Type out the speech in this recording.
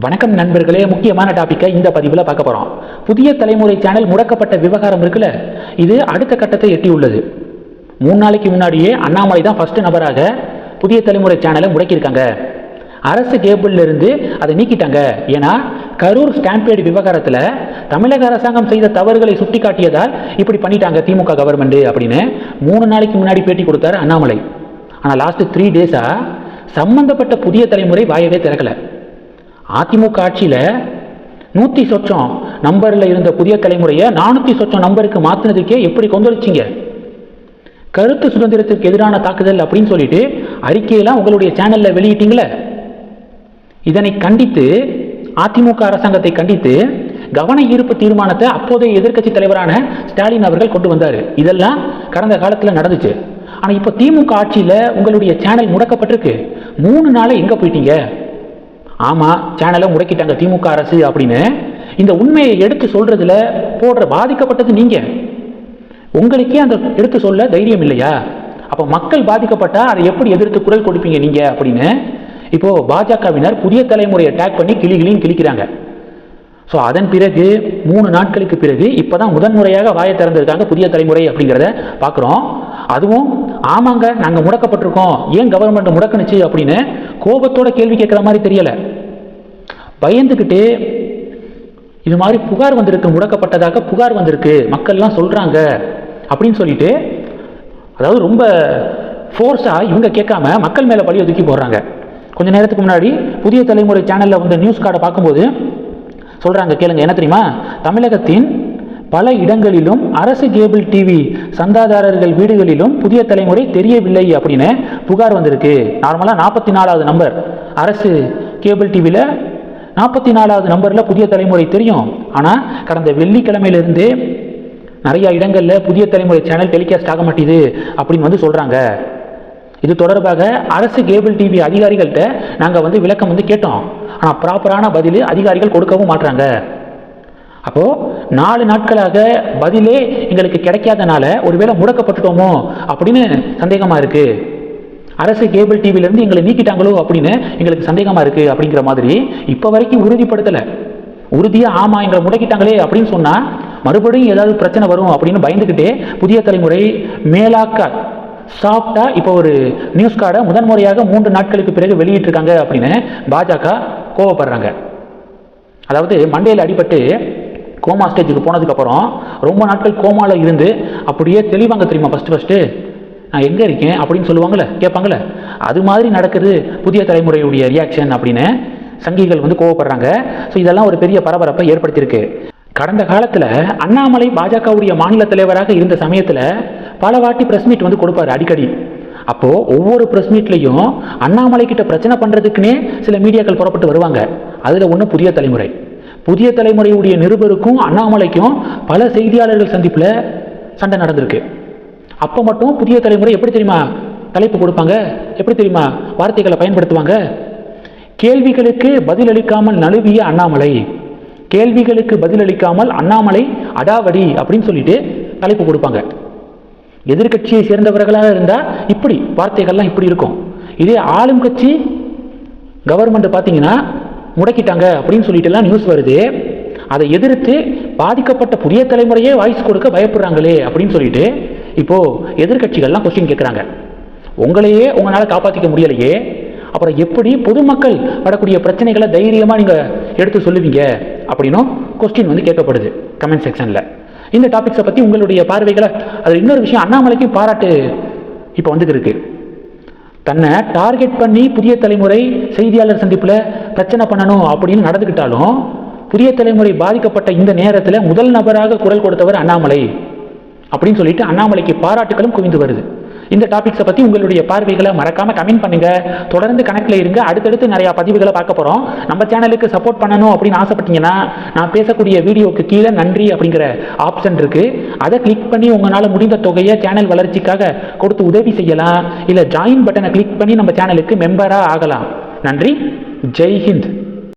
வணக்கம் நண்பர்களே முக்கியமான டாப்பிக்கை இந்த பதிவில் பார்க்க போகிறோம் புதிய தலைமுறை சேனல் முடக்கப்பட்ட விவகாரம் இருக்குல்ல? இது அடுத்த கட்டத்தை எட்டியுள்ளது. மூணு நாளைக்கு முன்னாடியே அண்ணாமலை தான் ஃபஸ்ட்டு நபராக புதிய தலைமுறை சேனலை முடக்கியிருக்காங்க. அரசு கேபிள்ல இருந்து அதை நீக்கிட்டாங்க. ஏன்னா கரூர் ஸ்டாம்பேடு விவகாரத்தில் தமிழக அரசாங்கம் செய்த தவறுகளை சுட்டிக்காட்டியதால் இப்படி பண்ணிட்டாங்க திமுக கவர்மெண்ட் அப்படின்னு மூணு நாளைக்கு முன்னாடி பேட்டி கொடுத்தாரு அண்ணாமலை. ஆனால் லாஸ்ட் த்ரீ டேஸாக சம்மந்தப்பட்ட புதிய தலைமுறை வாயவே திறக்கலை. அதிமுக ஆட்சியில் நூற்றி சொச்சம் நம்பரில் இருந்த புதிய தலைமுறையை நானூற்றி சொச்சம் நம்பருக்கு மாற்றினதுக்கே எப்படி கொந்தளிச்சிங்க? கருத்து சுதந்திரத்திற்கு எதிரான தாக்குதல் அப்படின்னு சொல்லிட்டு அறிக்கையெல்லாம் உங்களுடைய சேனலில் வெளியிட்டீங்களே? இதனை கண்டித்து அதிமுக அரசாங்கத்தை கண்டித்து கவன ஈர்ப்பு தீர்மானத்தை அப்போதைய எதிர்க்கட்சி தலைவரான ஸ்டாலின் அவர்கள் கொண்டு வந்தார். இதெல்லாம் கடந்த காலத்தில் நடந்துச்சு. ஆனால் இப்போ திமுக ஆட்சியில் உங்களுடைய சேனல் முடக்கப்பட்டிருக்கு. மூணு நாளை எங்கே போயிட்டீங்க? ஆமாம் சேனலை முடக்கிட்டாங்க திமுக அரசு அப்படின்னு. இந்த உண்மையை எடுத்து சொல்றதுல போடுற பாதிக்கப்பட்டது நீங்க. உங்களுக்கே அந்த எடுத்து சொல்ல தைரியம் இல்லையா? அப்போ மக்கள் பாதிக்கப்பட்டா அதை எப்படி எதிர்த்து குரல் கொடுப்பீங்க நீங்க அப்படின்னு. இப்போ பாஜகவினர் புதிய தலைமுறையை டேக் பண்ணி கிளி கிளின்னு கிழிக்கிறாங்க. ஸோ அதன் பிறகு மூணு நாட்களுக்கு பிறகு இப்போதான் முதன்முறையாக வாயை திறந்திருக்காங்க புதிய தலைமுறை அப்படிங்கிறத பார்க்குறோம் அதுவும் ஆமாங்க நாங்கள் முடக்கப்பட்டிருக்கோம். ஏன் கவர்மெண்ட் முடக்கணுச்சு அப்படின்னு கோபத்தோட கேள்வி கேட்குற மாதிரி தெரியலை. பயந்துக்கிட்டு இது மாதிரி புகார் வந்திருக்கு முடக்கப்பட்டதாக புகார் வந்திருக்கு மக்கள்லாம் சொல்கிறாங்க அப்படின்னு சொல்லிட்டு அதாவது ரொம்ப ஃபோர்ஸாக இவங்க கேட்காம மக்கள் மேலே பழி ஒதுக்கி போடுறாங்க. கொஞ்ச நேரத்துக்கு முன்னாடி புதிய தலைமுறை சேனலில் வந்த நியூஸ் கார்டை பார்க்கும்போது சொல்கிறாங்க கேளுங்க என்ன தெரியுமா? தமிழகத்தின் பல இடங்களிலும் அரசு கேபிள் டிவி சந்தாதாரர்கள் வீடுகளிலும் புதிய தலைமுறை தெரியவில்லை அப்படின்னு புகார் வந்திருக்கு. நார்மலாக நாற்பத்தி நாலாவது நம்பர். அரசு கேபிள் டிவியில் நாற்பத்தி நாலாவது நம்பரில் புதிய தலைமுறை தெரியும். ஆனால் கடந்த வெள்ளிக்கிழமையிலிருந்தே நிறையா இடங்களில் புதிய தலைமுறை சேனல் டெலிகாஸ்ட் ஆக மாட்டேது அப்படின்னு வந்து சொல்கிறாங்க இது தொடர்பாக அரசு கேபிள் டிவி அதிகாரிகள்கிட்ட நாங்கள் வந்து விளக்கம் வந்து கேட்டோம். ஆனால் ப்ராப்பரான பதில் அதிகாரிகள் கொடுக்கவும் மாட்டுறாங்க அப்போது நாலு நாட்களாக பதிலே எங்களுக்கு கிடைக்காதனால ஒருவேளை முடக்கப்பட்டுட்டோமோ அப்படின்னு சந்தேகமாக இருக்குது அரசு கேபிள் டிவிலேருந்து எங்களை நீக்கிட்டாங்களோ அப்படின்னு எங்களுக்கு சந்தேகமாக இருக்குது அப்படிங்கிற மாதிரி இப்போ வரைக்கும் உறுதிப்படுத்தலை. உறுதியாக ஆமாம் எங்களை முடக்கிட்டாங்களே அப்படின்னு சொன்னால் மறுபடியும் ஏதாவது பிரச்சனை வரும் அப்படின்னு பயந்துக்கிட்டே புதிய தலைமுறை மேலாக்க சாஃப்டாக இப்போ ஒரு நியூஸ் கார்டை முதன்முறையாக மூன்று நாட்களுக்கு பிறகு வெளியிட்டிருக்காங்க அப்படின்னு பாஜக கோவப்படுறாங்க. அதாவது மண்டையில் அடிபட்டு கோமா ஸ்டேஜுக்கு போனதுக்கப்புறம் ரொம்ப நாட்கள் கோமாவில் இருந்து அப்படியே தெளிவாங்க தெரியுமா? ஃபஸ்ட்டு ஃபஸ்ட்டு நான் எங்கே இருக்கேன்? அப்படின்னு சொல்லுவாங்கள்ல கேட்பாங்கள்ல அது மாதிரி நடக்குது புதிய தலைமுறையுடைய ரியாக்ஷன் அப்படின்னு சங்கிகள் வந்து கோவப்படுறாங்க. ஸோ இதெல்லாம் ஒரு பெரிய பரபரப்பை ஏற்படுத்தியிருக்கு. கடந்த காலத்தில் அண்ணாமலை பாஜகவுடைய மாநில தலைவராக இருந்த சமயத்தில் பல வாட்டி ப்ரெஸ் மீட் வந்து கொடுப்பாரு அடிக்கடி. அப்போது ஒவ்வொரு ப்ரெஸ் மீட்லேயும் அண்ணாமலை கிட்ட பிரச்சனை பண்ணுறதுக்குன்னே சில மீடியாக்கள் புறப்பட்டு வருவாங்க. அதில் ஒன்று புதிய தலைமுறை. புதிய தலைமுறையுடைய நிருபருக்கும் அண்ணாமலைக்கும் பல செய்தியாளர்கள் சந்திப்பில் சண்டை நடந்திருக்கு. அப்போ மட்டும் புதிய தலைமுறை எப்படி தெரியுமா தலைப்பு கொடுப்பாங்க? எப்படி தெரியுமா வார்த்தைகளை பயன்படுத்துவாங்க? கேள்விகளுக்கு பதிலளிக்காமல் நழுவிய அண்ணாமலை. கேள்விகளுக்கு பதிலளிக்காமல் அண்ணாமலை அடாவடி அப்படின்னு சொல்லிட்டு தலைப்பு கொடுப்பாங்க. எதிர்கட்சியை சேர்ந்தவர்களாக இருந்தால் இப்படி வார்த்தைகள்லாம் இப்படி இருக்கும். இதே ஆளும் கட்சி கவர்மெண்ட் பார்த்தீங்கன்னா முடக்கிட்டாங்க அப்படின்னு சொல்லிட்டுலாம் நியூஸ் வருது. அதை எதிர்த்து பாதிக்கப்பட்ட புதிய தலைமுறையே வாய்ஸ் கொடுக்க பயப்படுறாங்களே அப்படின்னு சொல்லிட்டு இப்போது எதிர்கட்சிகள்லாம் கொஸ்டின் கேட்குறாங்க உங்களையே உங்களால் காப்பாற்றிக்க முடியலையே. அப்புறம் எப்படி பொதுமக்கள் வரக்கூடிய பிரச்சனைகளை தைரியமாக நீங்கள் எடுத்து சொல்லுவீங்க அப்படின்னும் கொஸ்டின் வந்து கேட்கப்படுது கமெண்ட் செக்ஷனில் இந்த டாபிக்ஸை பற்றி உங்களுடைய பார்வைகளை அதில் இன்னொரு விஷயம் அண்ணாமலைக்கும் பாராட்டு இப்போ வந்துட்டு இருக்கு தன்னை டார்கெட் பண்ணி புதிய தலைமுறை செய்தியாளர் சந்திப்பில் பிரச்சனை பண்ணணும் அப்படின்னு நடந்துக்கிட்டாலும் புதிய தலைமுறை பாதிக்கப்பட்ட இந்த நேரத்தில் முதல் நபராக குரல் கொடுத்தவர் அண்ணாமலை அப்படின்னு சொல்லிட்டு அண்ணாமலைக்கு பாராட்டுகளும் குவிந்து வருது. இந்த டாபிக்ஸை பற்றி உங்களுடைய பார்வைகளை மறக்காமல் கமெண்ட் பண்ணுங்க. தொடர்ந்து கணக்கில் இருங்க. அடுத்தடுத்து நிறையா பதிவுகளை பார்க்க போகிறோம் நம்ம சேனலுக்கு சப்போர்ட் பண்ணணும் அப்படின்னு ஆசைப்பட்டீங்கன்னா நான் பேசக்கூடிய வீடியோக்கு கீழே நன்றி அப்படிங்கிற ஆப்ஷன் இருக்குது அதை கிளிக் பண்ணி உங்களால் முடிந்த தொகையை சேனல் வளர்ச்சிக்காக கொடுத்து உதவி செய்யலாம். இல்லை ஜாயின் பட்டனை கிளிக் பண்ணி நம்ம சேனலுக்கு மெம்பராக ஆகலாம். நன்றி. ಜೈ ಹಿಂದ್